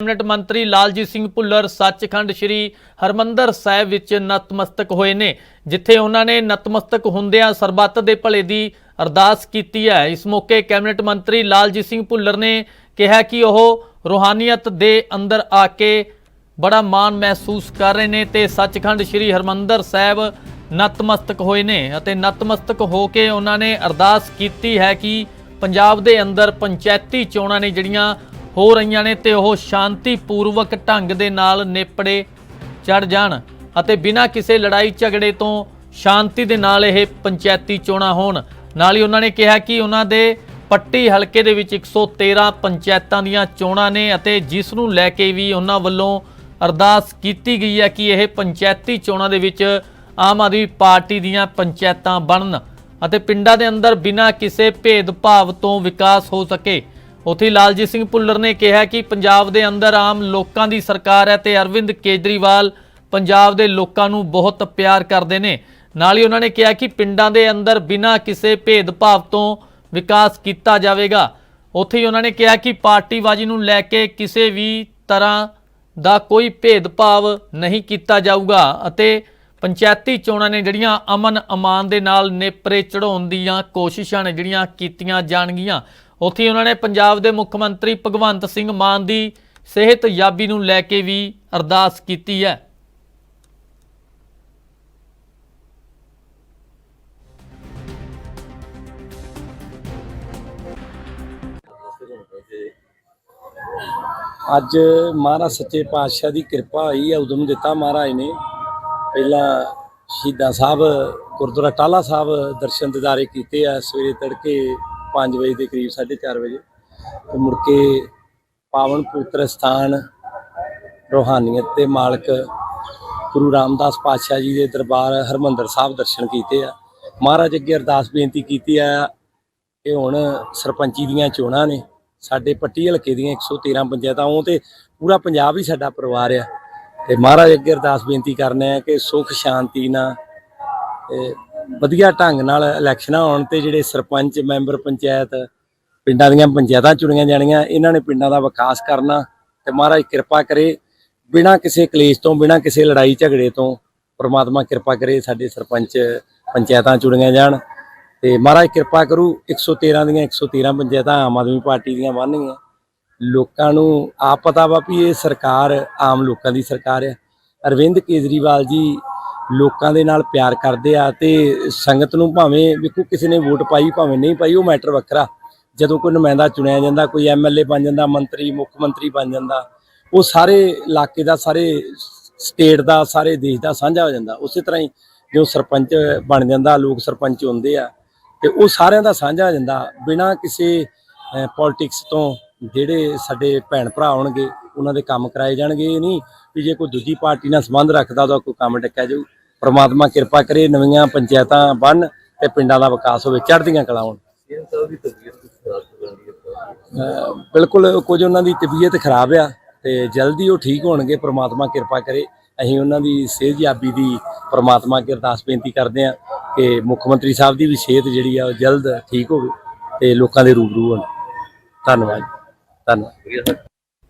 Cabinet ਮੰਤਰੀ ਲਾਲਜੀਤ ਸਿੰਘ ਭੁੱਲਰ ਸੱਚਖੰਡ ਸ੍ਰੀ ਹਰਮੰਦਰ ਸਾਹਿਬ ਵਿੱਚ ਨਤਮਸਤਕ ਹੋਏ ਨੇ, ਜਿੱਥੇ ਉਹਨਾਂ ਨੇ ਨਤਮਸਤਕ ਹੁੰਦਿਆਂ ਸਰਬੱਤ ਦੇ ਭਲੇ ਦੀ ਅਰਦਾਸ ਕੀਤੀ ਹੈ। ਇਸ ਮੌਕੇ ਕੈਬਨਿਟ ਮੰਤਰੀ ਲਾਲਜੀਤ ਸਿੰਘ ਭੁੱਲਰ ਨੇ ਕਿਹਾ ਕਿ ਉਹ ਰੂਹਾਨੀਅਤ ਦੇ ਅੰਦਰ ਆ ਕੇ ਬੜਾ ਮਾਣ ਮਹਿਸੂਸ ਕਰ ਰਹੇ ਨੇ ਤੇ ਸੱਚਖੰਡ ਸ੍ਰੀ ਹਰਮੰਦਰ ਸਾਹਿਬ ਨਤਮਸਤਕ ਹੋਏ ਨੇ ਅਤੇ ਨਤਮਸਤਕ ਹੋ ਕੇ ਉਹਨਾਂ ਨੇ ਅਰਦਾਸ ਕੀਤੀ ਹੈ ਕਿ ਪੰਜਾਬ ਦੇ ਅੰਦਰ ਪੰਚਾਇਤੀ ਚੋਣਾਂ ਨੇ ਜਿਹੜੀਆਂ ਹੋ ਰਹੀਆਂ ਨੇ ਤੇ ਉਹ ਸ਼ਾਂਤੀਪੂਰਵਕ ਢੰਗ ਦੇ ਨਾਲ ਨੇਪੜੇ ਚੜ ਜਾਣ ਅਤੇ ਬਿਨਾਂ ਕਿਸੇ ਲੜਾਈ ਝਗੜੇ ਤੋਂ ਸ਼ਾਂਤੀ ਦੇ ਨਾਲ ਇਹ ਪੰਚਾਇਤੀ ਚੋਣਾਂ ਹੋਣ। ਨਾਲ ਹੀ ਉਹਨਾਂ ਨੇ ਕਿਹਾ ਕਿ ਉਹਨਾਂ ਦੇ ਪੱਟੀ ਹਲਕੇ ਦੇ ਵਿੱਚ 113 ਪੰਚਾਇਤਾਂ ਦੀਆਂ ਚੋਣਾਂ ਨੇ ਅਤੇ ਜਿਸ ਨੂੰ ਲੈ ਕੇ ਵੀ ਉਹਨਾਂ ਵੱਲੋਂ ਅਰਦਾਸ ਕੀਤੀ ਗਈ ਹੈ ਕਿ ਇਹ ਪੰਚਾਇਤੀ ਚੋਣਾਂ ਦੇ ਵਿੱਚ ਆਮ ਆਦਮੀ ਪਾਰਟੀ ਦੀਆਂ ਪੰਚਾਇਤਾਂ ਬਣਨ ਅਤੇ ਪਿੰਡਾਂ ਦੇ ਅੰਦਰ ਬਿਨਾਂ ਕਿਸੇ ਭੇਦਭਾਵ ਤੋਂ ਵਿਕਾਸ ਹੋ ਸਕੇ। ਉੱਥੇ ਲਾਲਜੀਤ ਸਿੰਘ ਭੁੱਲਰ ਨੇ ਕਿਹਾ ਕਿ ਪੰਜਾਬ ਦੇ ਅੰਦਰ ਆਮ ਲੋਕਾਂ ਦੀ ਸਰਕਾਰ ਹੈ ਤੇ ਅਰਵਿੰਦ ਕੇਜਰੀਵਾਲ ਪੰਜਾਬ ਦੇ ਲੋਕਾਂ ਨੂੰ ਬਹੁਤ ਪਿਆਰ ਕਰਦੇ ਨੇ। ਨਾਲ ਹੀ ਉਹਨਾਂ ਨੇ ਕਿਹਾ ਕਿ ਪਿੰਡਾਂ ਦੇ ਅੰਦਰ ਬਿਨਾਂ ਕਿਸੇ ਭੇਦਭਾਵ ਤੋਂ ਵਿਕਾਸ ਕੀਤਾ ਜਾਵੇਗਾ। ਉੱਥੇ ਹੀ ਉਹਨਾਂ ਨੇ ਕਿਹਾ ਕਿ ਪਾਰਟੀਬਾਜ਼ੀ ਨੂੰ ਲੈ ਕੇ ਕਿਸੇ ਵੀ ਤਰ੍ਹਾਂ ਦਾ ਕੋਈ ਭੇਦਭਾਵ ਨਹੀਂ ਕੀਤਾ ਜਾਊਗਾ ਅਤੇ ਪੰਚਾਇਤੀ ਚੋਣਾਂ ਨੇ ਜਿਹੜੀਆਂ ਅਮਨ ਅਮਾਨ ਦੇ ਨਾਲ ਨੇਪਰੇ ਚੜਾਉਣ ਦੀਆਂ ਕੋਸ਼ਿਸ਼ਾਂ ਨੇ ਜਿਹੜੀਆਂ ਕੀਤੀਆਂ ਜਾਣਗੀਆਂ। ਉੱਥੇ ਉਹਨਾਂ ਨੇ ਪੰਜਾਬ ਦੇ ਮੁੱਖ ਮੰਤਰੀ ਭਗਵੰਤ ਸਿੰਘ ਮਾਨ ਦੀ ਸਿਹਤ ਯਾਬੀ ਨੂੰ ਲੈ ਕੇ ਵੀ ਅਰਦਾਸ ਕੀਤੀ ਹੈ। ਅੱਜ ਮਹਾਰਾਜ ਸੱਚੇ ਪਾਤਸ਼ਾਹ ਦੀ ਕਿਰਪਾ ਹੋਈ ਹੈ, ਉਦਮ ਦਿੱਤਾ ਮਹਾਰਾਜ ਨੇ। ਪਹਿਲਾਂ ਸ਼ਹੀਦਾਂ ਸਾਹਿਬ ਗੁਰਦੁਆਰਾ ਟਾਲਾ ਸਾਹਿਬ ਦਰਸ਼ਨ ਦਿਦਾਰੇ ਕੀਤੇ ਆ, ਸਵੇਰੇ ਤੜਕੇ 5 ਵਜੇ ਦੇ ਕਰੀਬ 4:30 ਵਜੇ। ਤੇ ਮੁੜ ਕੇ ਪਾਵਨ ਪਵਿੱਤਰ ਸਥਾਨ, ਰੋਹਾਨੀਅਤ ਦੇ ਮਾਲਕ ਗੁਰੂ ਰਾਮਦਾਸ ਪਾਤਸ਼ਾਹ ਜੀ ਦੇ ਦਰਬਾਰ ਹਰਮੰਦਰ ਸਾਹਿਬ ਦਰਸ਼ਨ ਕੀਤੇ ਆ। ਮਹਾਰਾਜ ਅੱਗੇ ਅਰਦਾਸ ਬੇਨਤੀ ਕੀਤੀ ਆ ਕਿ ਹੁਣ ਸਰਪੰਚੀ ਦੀਆਂ ਚੋਣਾਂ ਨੇ, ਸਾਡੇ ਪੱਟੀ ਹਲਕੇ ਦੀਆਂ 113 ਪੰਚਾਇਤਾਂ, ਉਹ ਤੇ ਪੂਰਾ ਪੰਜਾਬ ਹੀ ਸਾਡਾ ਪਰਿਵਾਰ ਆ। ਤੇ ਮਹਾਰਾਜ ਅੱਗੇ ਅਰਦਾਸ ਬੇਨਤੀ ਕਰਨੇ ਆ ਕਿ ਸੁਖ, ਸ਼ਾਂਤੀ ਨਾਲ ਵਧੀਆ ਢੰਗ ਨਾਲ ਇਲੈਕਸ਼ਨਾਂ ਹੋਣ ਤੇ ਜਿਹੜੇ ਸਰਪੰਚ, ਮੈਂਬਰ ਪੰਚਾਇਤ, ਪਿੰਡਾਂ ਦੀਆਂ ਪੰਚਾਇਤਾਂ ਚੁਣੀਆਂ ਜਾਣੀਆਂ, ਇਹਨਾਂ ਨੇ ਪਿੰਡਾਂ ਦਾ ਵਿਕਾਸ ਕਰਨਾ ਤੇ ਮਹਾਰਾਜ ਕਿਰਪਾ ਕਰੇ, ਬਿਨਾਂ ਕਿਸੇ ਕਲੇਸ਼ ਤੋਂ, ਬਿਨਾਂ ਕਿਸੇ ਲੜਾਈ ਝਗੜੇ ਤੋਂ ਪ੍ਰਮਾਤਮਾ ਕਿਰਪਾ ਕਰੇ ਸਾਡੇ ਸਰਪੰਚ ਪੰਚਾਇਤਾਂ ਚੁਣੀਆਂ ਜਾਣ ਤੇ ਮਹਾਰਾਜ ਕਿਰਪਾ ਕਰੂ 113 ਦੀਆਂ 113 ਪੰਚਾਇਤਾਂ ਆਮ ਆਦਮੀ ਪਾਰਟੀ ਦੀਆਂ ਬਣਨਗੀਆਂ ਲੋਕਾਂ ਨੂੰ ਆਪ ਪਤਾ ਵਾ ਵੀ ਇਹ ਸਰਕਾਰ ਆਮ ਲੋਕਾਂ ਦੀ ਸਰਕਾਰ ਹੈ ਅਰਵਿੰਦ ਕੇਜਰੀਵਾਲ ਜੀ ਲੋਕਾਂ ਦੇ ਨਾਲ ਪਿਆਰ ਕਰਦੇ ਆ ਤੇ ਸੰਗਤ ਨੂੰ ਭਾਵੇਂ ਵੇਖੋ ਕਿਸੇ ਨੇ ਵੋਟ ਪਾਈ, ਭਾਵੇਂ ਨਹੀਂ ਪਾਈ, ਉਹ ਮੈਟਰ ਵੱਖਰਾ। ਜਦੋਂ ਕੋਈ ਨੁਮਾਇੰਦਾ ਚੁਣਿਆ ਜਾਂਦਾ, ਕੋਈ ਐਮਐਲਏ ਬਣ ਜਾਂਦਾ, ਮੰਤਰੀ, ਮੁੱਖ ਮੰਤਰੀ ਬਣ ਜਾਂਦਾ, ਉਹ ਸਾਰੇ ਇਲਾਕੇ ਦਾ, ਸਾਰੇ ਸਟੇਟ ਦਾ, ਸਾਰੇ ਦੇਸ਼ ਦਾ ਸਾਂਝਾ ਹੋ ਜਾਂਦਾ। ਉਸੇ ਤਰ੍ਹਾਂ ਹੀ ਜੋ ਸਰਪੰਚ ਬਣ ਜਾਂਦਾ, ਲੋਕ ਸਰਪੰਚ ਹੁੰਦੇ ਆ, ਤੇ ਉਹ ਸਾਰਿਆਂ ਦਾ ਸਾਂਝਾ ਹੋ ਜਾਂਦਾ। ਬਿਨਾਂ ਕਿਸੇ ਪੋਲਿਟਿਕਸ ਤੋਂ ਜਿਹੜੇ ਸਾਡੇ ਭੈਣ ਭਰਾ ਹੋਣਗੇ ਉਹਨਾਂ ਦੇ ਕੰਮ ਕਰਾਏ ਜਾਣਗੇ, ਇਹ ਨਹੀਂ ਵੀ ਜੇ ਕੋਈ ਦੂਜੀ ਪਾਰਟੀ ਨਾਲ ਸੰਬੰਧ ਰੱਖਦਾ, ਉਹਦਾ ਕੋਈ ਕੰਮ ਡੱਕਿਆ ਜਾਊ। ਪ੍ਰਮਾਤਮਾ ਕਿਰਪਾ ਕਰੇ ਨਵੀਆਂ ਪੰਚਾਇਤਾਂ ਬਣ ਤੇ ਪਿੰਡਾਂ ਦਾ ਵਿਕਾਸ ਹੋਵੇ ਚੜ੍ਹਦੀਆਂ ਕਲਾ ਹੋਣ। ਬਿਲਕੁਲ ਕੁਝ ਉਹਨਾਂ ਦੀ ਤਬੀਅਤ ਖਰਾਬ ਆ ਤੇ ਜਲਦੀ ਉਹ ਠੀਕ ਹੋਣਗੇ ਪ੍ਰਮਾਤਮਾ ਕਿਰਪਾ ਕਰੇ। ਅਸੀਂ ਉਹਨਾਂ ਦੀ ਸਿਹਤਯਾਬੀ ਦੀ ਪ੍ਰਮਾਤਮਾ ਅੱਗੇ ਅਰਦਾਸ ਬੇਨਤੀ ਕਰਦੇ ਆ ਕਿ ਮੁੱਖ ਮੰਤਰੀ ਸਾਹਿਬ ਦੀ ਵੀ ਸਿਹਤ ਜਿਹੜੀ ਆ ਉਹ ਜਲਦ ਠੀਕ ਹੋਵੇ ਤੇ ਲੋਕਾਂ ਦੇ ਰੂਬਰੂ ਹੋਣ। ਧੰਨਵਾਦ ਧੰਨਵਾਦ।